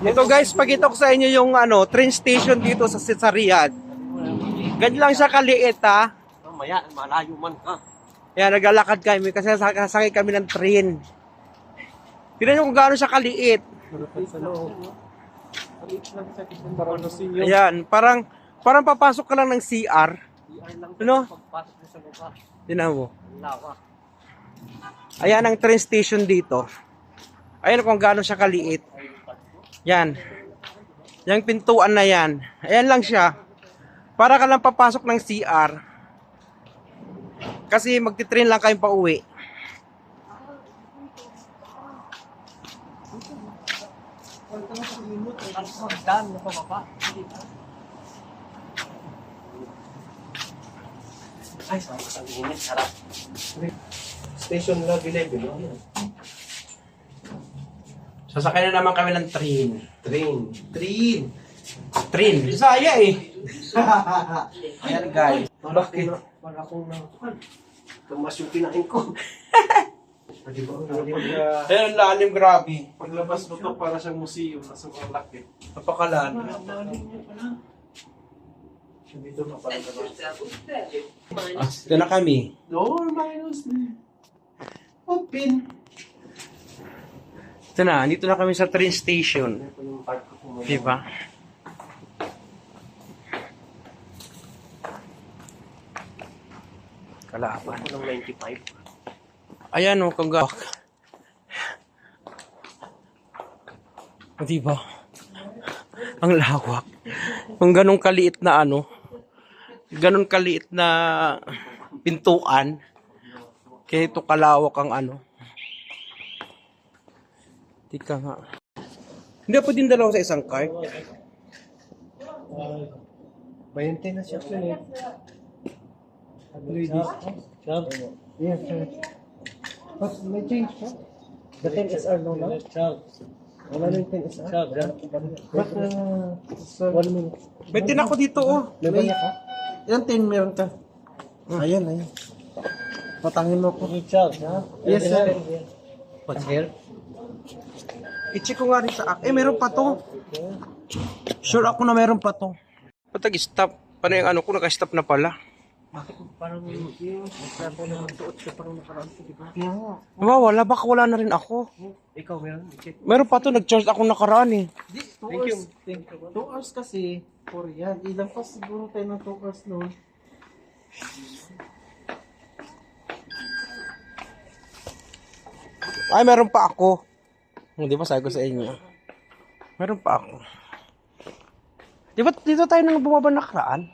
Ito guys, pakita ko sa inyo yung ano, train station dito sa, sa Riyadh. Ganyan lang siya kaliit ha. Mamaya, malayo man ka. Yan, naglalakad kami kasi sasakay kami ng train. Tignan nyo kung gaano siya kaliit. Ayan, parang parang papasok ka lang ng CR. Ano? Pagpasok sa lupa, Tignan mo. Ayan ang train station dito. Ayan kung gaano siya kaliit. Yan. Yung pintuan na yan. Ayan lang siya. Para ka lang papasok ng CR. Kasi magti-train lang kayong pauwi. Ay, sarap. Station Love 11, no? Sasakay na naman kami ng train. Train. Train. Train. Bisaya eh. Ayan guys. Bakit? Para akong na... Tumas yung kinain ko. Pwede ba? Pwede ba? Ayan, lalim grabe. Paglabas mo to para sa museum na sobrang laki. Napakalan. Dito na pala Ah, Ito na kami. Door minus Open. Ito na, dito na kami sa train station. Diba? Kalaban. Ng 95. Ayan o, kung gawak. O, diba? Ang lawak. Kung ganun kaliit na ano, ganun kaliit na pintuan, kaya ito kalawak ang ano. Tika nga. Hindi pa din dalawa sa isang cart. 20 na siya po eh. Chab? Yes, sir. But may change po. The 10 SR no na? Chab. Wala na yung 10 SR. Chab, But, uh, one minute. May tin ako dito oh. May banya ka? Yan, 10 meron ka. Ayan, ayan. Patangin mo ko. Chab, ha? Yes, sir. What's here? I-check ko nga rin sa akin. Eh, meron pa to. Sure ako na meron pa to. Ba't nag-stop? Paano yung ano ko? Naka-stop na pala. Bakit parang yung sabi na suot siya parang nakaraan ko, di ba? Kaya nga. Wala, baka wala na rin ako. Ikaw meron, check. Meron pa to, nag-charge ako nakaraan eh. Di, 2 hours. Thank you. 2 hours kasi, for yan. Ilang pa siguro tayo ng 2 hours noon. Ay, meron pa ako. Hindi ba sabi ko sa inyo? Meron pa ako. Di ba dito tayo nang bumaba nakaraan?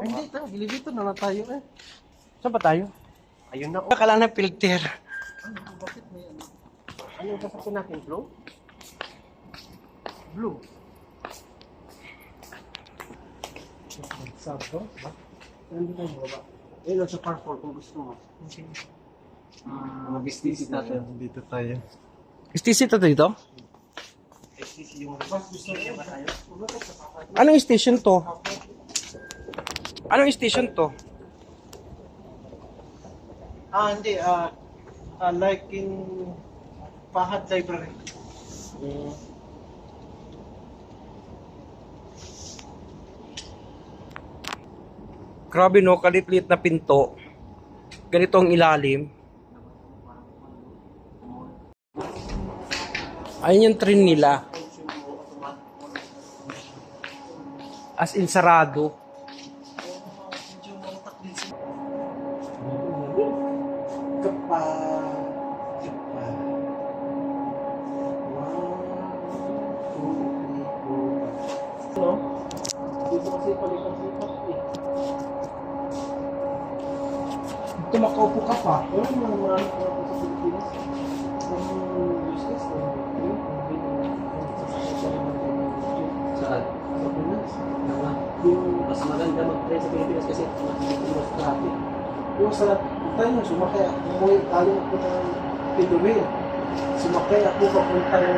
Hindi, ta. Dito na lang tayo eh. Saan ba tayo? Ayun na, oh. Kailangan ng filter. Ano yung sasakyan natin, bro? Blue. Sakto. Hindi tayo baba. Eh, nasa par 4 kung gusto mo. Mag-stisi tayo. Dito tayo. Station to dito? STC yung bus. Gusto niya ba tayo? Anong station to? Anong station to? Ah, hindi. Ah, ah, like in Fahad Library. Grabe no, kalit-lit na pinto. Ganito ang ilalim. Ayun yung train nila. As in sarado. Mas maganda mag-try sa Pilipinas kasi mas traffic. Yung sa tayo nyo, sumakay. Umuwi, galing ako ng Pidawin. Sumakay ako papuntang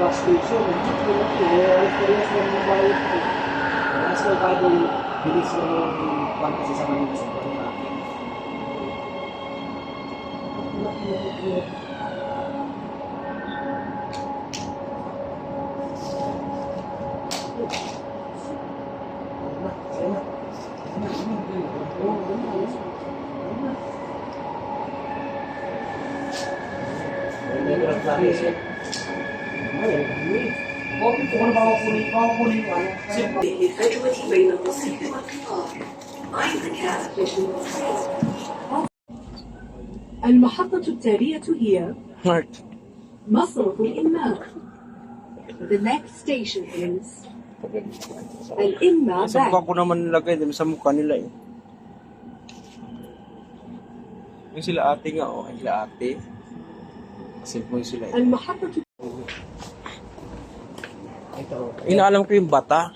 bus station. Nag-jeep ko na ito. Eh, alas na na yung bayad ko. Mas may bago bilis mo yung kasi sa Manila sa traffic. Hindi المحطة التالية هي. مصرف الإنماء. The next station is الإنماء Sa mukha Bank. ko naman nilagay, di sa mukha nila eh. Yung sila ate nga, oh. Sila ate. Save mo yung sila. Eh. Al-mahabba Inaalam ko yung bata.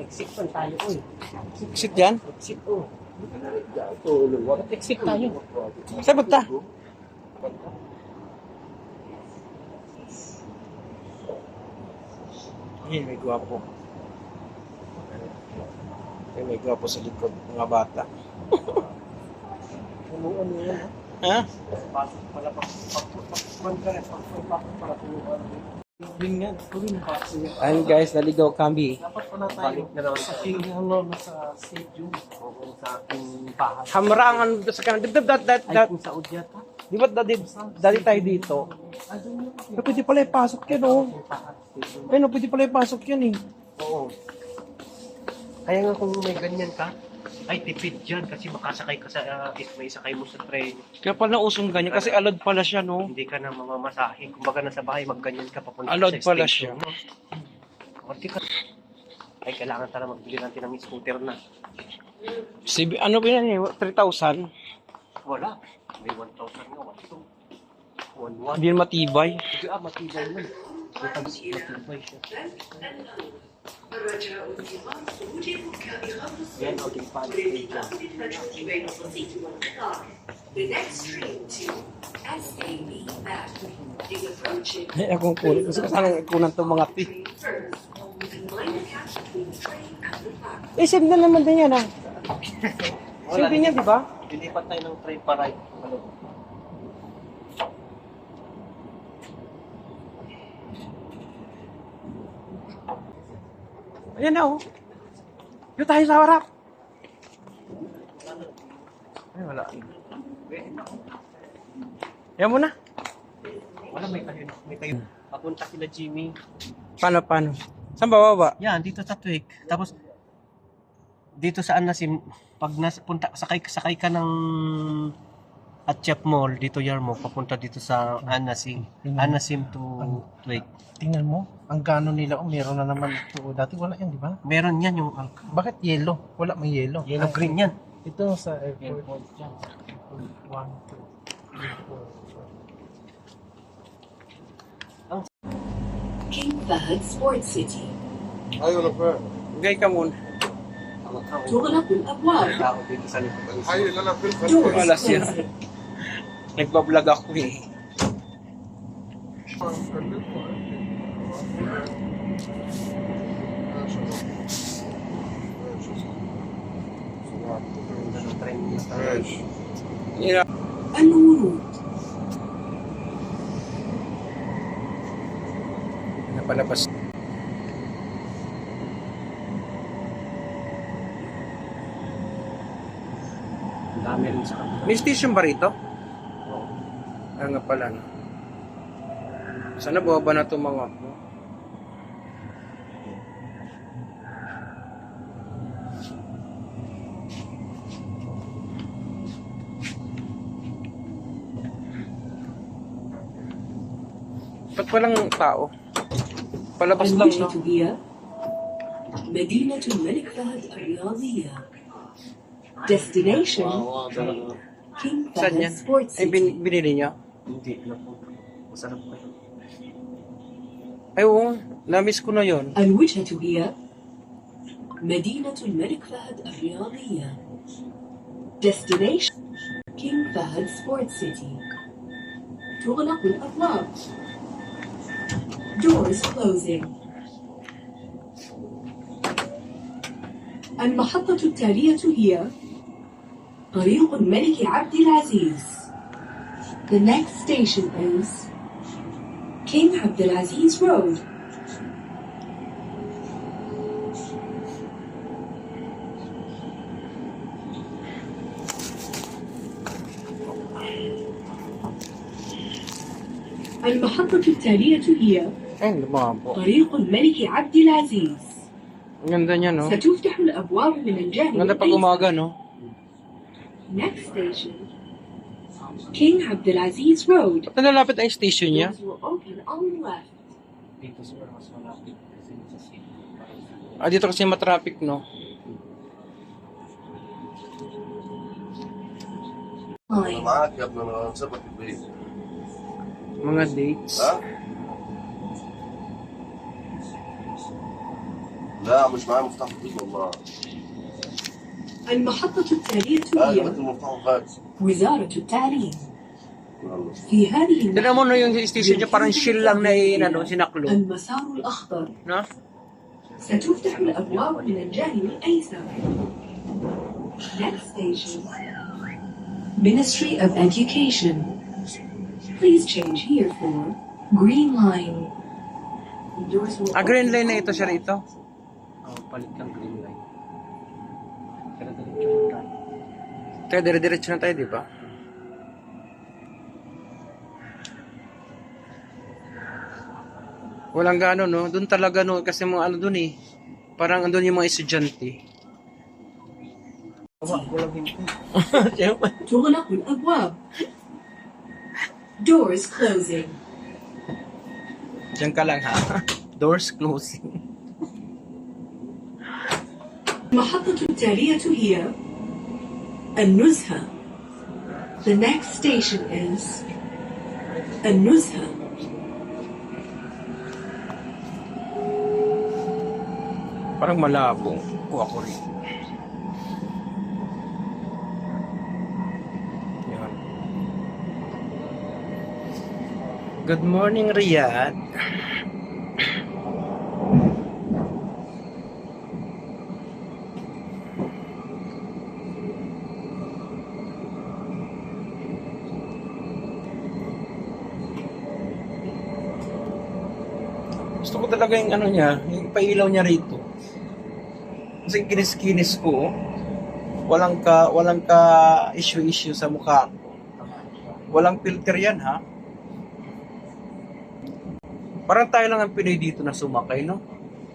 Exit pa tayo ko eh. Exit yan? Exit oh. Exit tayo. Saan bata? Ayun, may gwapo. Ayun, may gwapo sa likod. Mga bata. Ano, ano yan, ha? Pasok pala, pasok pala, pasok pala, Yun nga, kunin pa siya. Ayun guys, naligaw kami. Dapat pala tayo sa king, ano, nasa stadium. Oo, sa ating bahay. Hamrangan sa kanan. Ay, kung sa Udyata. Di ba dali, dali tayo dito? Pero pwede pala ipasok yan, oh. Ayun, oh, pwede pala ipasok yan, eh. Oo. Kaya nga kung may ganyan ka, ay tipid dyan kasi makasakay ka sa, uh, if may sakay mo sa train, Kaya pala usong ganyan, kasi alod pala siya, no? hindi ka na mamamasahe. Kumbaga nasa bahay, magganyan ka papunta Allowed sa pala station mo. Kunti ka. Ay, kailangan tala magbili natin ng scooter na. Si, ano ba yan, eh? 3,000? Wala. May 1,000 nga, 1,200. 1,100. Hindi matibay. Sige, ah, matibay mo. Matibay siya. الرجاء انتظار صعود الركاب خط Yan, الصف outing pad. للإقامة الفجر بين الصفيت والقطار. The next train to SAB Bank is approaching. Ay, akong kunin. Gusto ko sanang ikunan itong mga pi. Train first, with a minor gap between the train and the platform. Eh, save na naman din yan, ah. Save din yan, di ba? Lilipat tayo ng train para ano, Ayan na, oh. Doon tayo sa harap. Ay, wala. Yan mo na. wala may tayo, may tayo. Papunta kila Jimmy. Paano, paano? Saan ba baba? Yan, dito sa Twig. Tapos, dito sa Anasim, pag nas, punta, sakay, sakay ka ng at Chep Mall, dito Yarmo, papunta dito sa Anasim. Anasim to Twig. Tingnan mo, ang gano nila, oh, meron na naman ito. Dati wala yan, di ba? Meron yan yung alcohol. Bakit yellow? Wala may yellow. Yellow Ay, green yan. Ito sa airport. Airport yan. 1, 2, 3, 4, 5. King Fahad Sports City. Ayaw na pa. Gay ka muna. Tugalap yung abwag. Ako dito sa likod. Ayaw na lang. Tugalap yan. Nagbablog ako eh. Ang Yeah. Anong route? Napalabas. Dami rin sa kapita. May station ba rito? Oo. Oh. Ah, nga pala. Sana buha ba na ito mga Ba't walang tao? Palabas lang, no? الوجهة هي مدينة الملك فهد الرياضية. Destination King Saan Fahd yan? Sports Ay, bin, City. binili niya? Hindi na po. Masarap pa yun. Ay, oo. Na-miss ko na yon. الوجهة هي مدينة الملك فهد الرياضية. Destination King Fahd Sports City. تغلق الأبواب. Doors closing. المحطة التالية هي طريق الملك عبد العزيز. The next station is King Abdulaziz Road. المحطة التالية هي Ay, lumabo. طريق الملك عبد العزيز. Ang ganda niya, no? ستفتح الأبواب من الجانب Ang ganda pag الأيسر. umaga, no? Next station, King Abdulaziz Road. Ba't nalalapit ang station niya? Doors will open on the left. Dito sir, mas malapit kasi sa city. Ah, dito kasi matraffic, no? Line. معاك يا ابني انا هسيبك البيت Mga dates. ها؟ لا مش معايا مفتاح فلوس والله. المحطة التالية هي وزارة التعليم. في هذه المحطة يمكن أن نقله المسار الأخضر. نعم. ستفتح الأبواب من الجانب الأيسر. Next station. Ministry of Education. Please change here for Green Line. A green line ito siya rito. Green line. ang palit ng green light. Pero diretso na tayo. Teka, dire-diretso na tayo, di ba? Walang gano, no? Doon talaga, no? Kasi mga ano doon, eh. Parang andun yung mga estudyante. Awa, walang hindi. Eh. Siyempre. Tumalakun agwab. Doors closing. Diyan ka lang, ha? Doors closing. المحطة التالية هي النزهة. The next station is النزهة. Parang malabo. Kuha ko rin. Yan. Good morning, Riyadh. talaga yung ano niya, yung pailaw niya rito. Kasi kinis-kinis ko, oh. walang ka walang ka issue-issue sa mukha ko. Walang filter yan, ha? Parang tayo lang ang Pinoy dito na sumakay, no?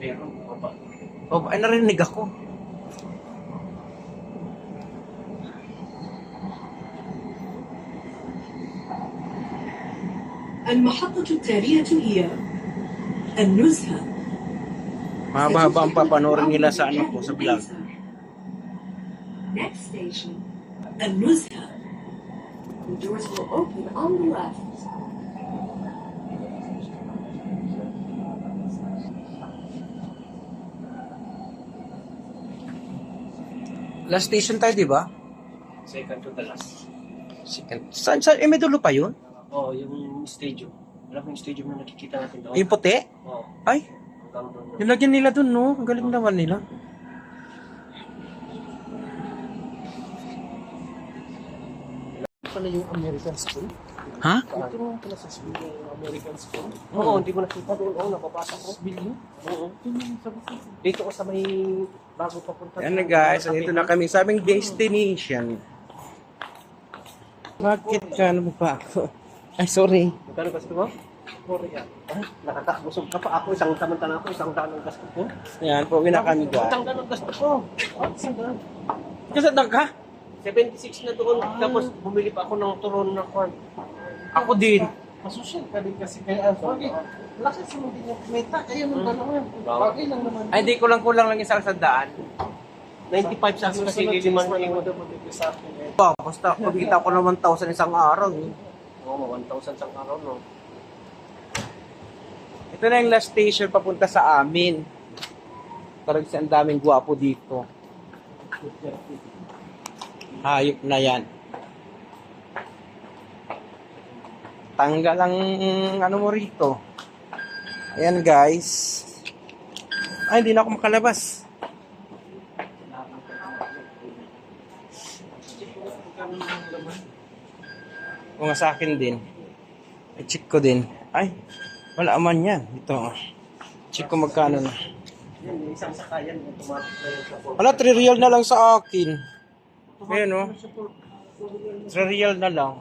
Meron pa ba? O, ay narinig ako. المحطة التالية هي النزهة. Mahaba-haba ang papanoorin nila sa ano ko, sa vlog. Next station, النزهة. The doors will open on the left. Last station tayo, di ba? Second to the last. Second. Saan, saan? Eh, may dulo pa yun? Oh, yung stadium. Alam mo yung stadium na nakikita natin doon? Yung puti? Oo. Ay, hanggang doon. nilagyan nila dun, no? Ang galing naman nila. Pala yung American School. Ha? Ito naman pala sa school yung American School. Oo, hindi mo nakita doon. Oo, napapasok ko. Bilyo? Oo. Dito ko sa may bago papunta. Yan na guys, andito na kami sa aming destination. Bakit ka ano pa ako? Ay, sorry. Magkano gasto mo? Korea. Ay, nakakabusog ka pa. Ako isang samantala ako, isang daan ang gasto ko. Yan, pauwi na kami guys. Isang daan ang gasto ko. Ah, isang daan. Kasi ka? 76 na doon. Tapos bumili pa ako ng turon ng corn. Ako din. Masosyal ka din kasi kay Alpha. Eh, lakas mo din yung meta. Kaya nung dalawa. Bagay lang naman. Ay, di ko lang kulang lang isang sandaan. 95 sa akin kasi liliman yung sa basta kumita ko naman 1,000 isang araw. eh. Oo, 1,000 sa araw, no? Ito na yung last station papunta sa amin. Parang ang daming gwapo dito. Hayop na yan. Tanggal ang ano mo rito. Ayan guys. Ay, hindi na ako makalabas. O nga sa akin din. I-check ko din. Ay, wala man yan. Ito. oh. Check ko magkano na. Yan, isang sakayan, na. Wala, 3 real na lang sa akin. Ayan o. 3 real na lang.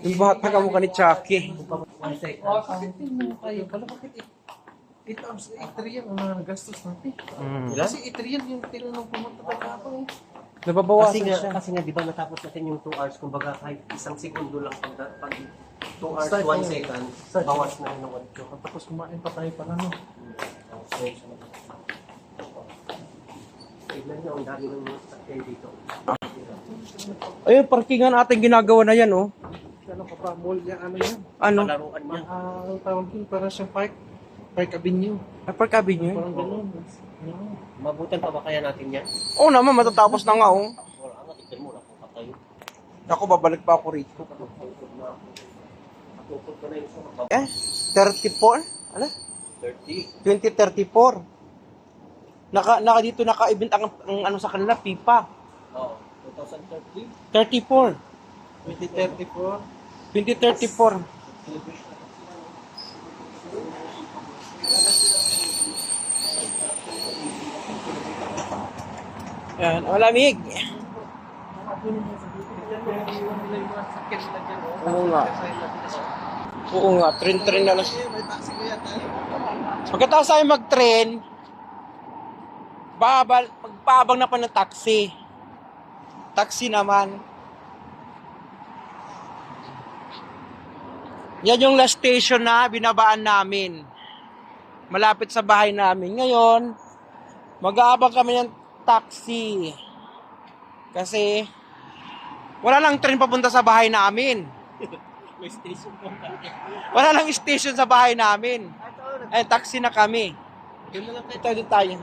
Yung bata ka mukha ni Chucky. One second. Oh, bakit mo kayo? Pala bakit it? 8 real ang mga gastos natin. Mm. Kasi 8 real yung tinanong pumunta pa ako eh. Kasi Nababawasan nga, siya. kasi nga, di ba natapos natin yung 2 hours, kumbaga kahit isang segundo lang pag, pag 2 hours, Start 1 na. second, Start. bawas na yun ng 1 Tapos kumain pa tayo pala no. Tignan nyo, ang dami ng sakyan dito. Ayun, parkingan ating ginagawa na yan, oh. Ano ka pa? Mall yan, ano yan? Ano? Palaruan niya. Ah, ang tawag yun, parang siyang park. Park Avenue. Ah, Park Avenue. Parang ganun. Ano? Mabutan pa ba kaya natin yan? Oo naman, matatapos na nga, oh. Wala nga, tignan mo, nakuha tayo. Ako, babalik pa ako rito. Eh, 34? Ano? 30. 2034. Naka, naka dito naka-event ang, ang ano sa kanila, pipa. Oo, 2030. 34. 2034. 2034. Yan, malamig. Oo nga. Oo nga, train-train na lang. Pagkatapos tayo mag-train, babal, magpabang na pa ng taxi. Taxi naman. Yan yung last station na binabaan namin. Malapit sa bahay namin. Ngayon, mag-aabang kami ng taxi. Kasi, wala lang train papunta sa bahay namin. May station po. Wala lang station sa bahay namin. Ay, taxi na kami. Doon na lang tayo, tayo, tayo.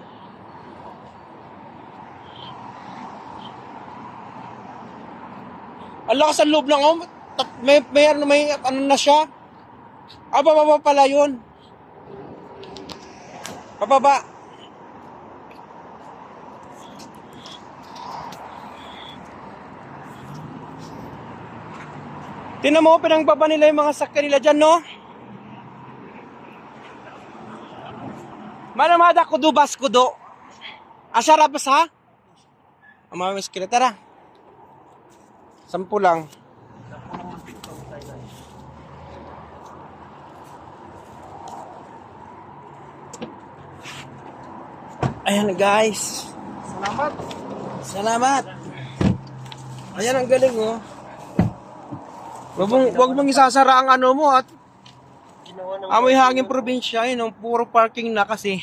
Ang lakas ang loob ng tat- may, may, ano, may ano na siya. Ah, bababa pala yun. Pababa. Tinan mo, pinagbaba nila yung mga sakyan nila dyan, no? Manamada kudo bas kudo. Asara pa sa? Ang mga miskila, tara. Sampu lang. Ayan guys. Salamat. Salamat. Ayan ang galing oh. Wag mong, wag mong isasara ang ano mo at amoy hangin probinsya yun, oh, puro parking na kasi.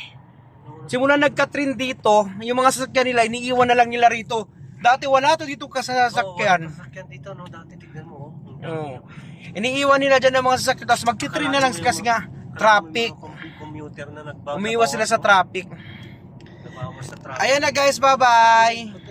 Simula nagka-train dito, yung mga sasakyan nila, iniiwan na lang nila rito. Dati wala to dito ka sa sasakyan. Oo, sasakyan dito, no? Dati tignan mo, oh. Oo. Iniiwan nila dyan ng mga sasakyan, tapos magti-train na lang kasi nga, traffic. Commuter na nagbabawas. Umiiwas sila sa traffic. Nabawas sa traffic. Ayan na guys, bye-bye!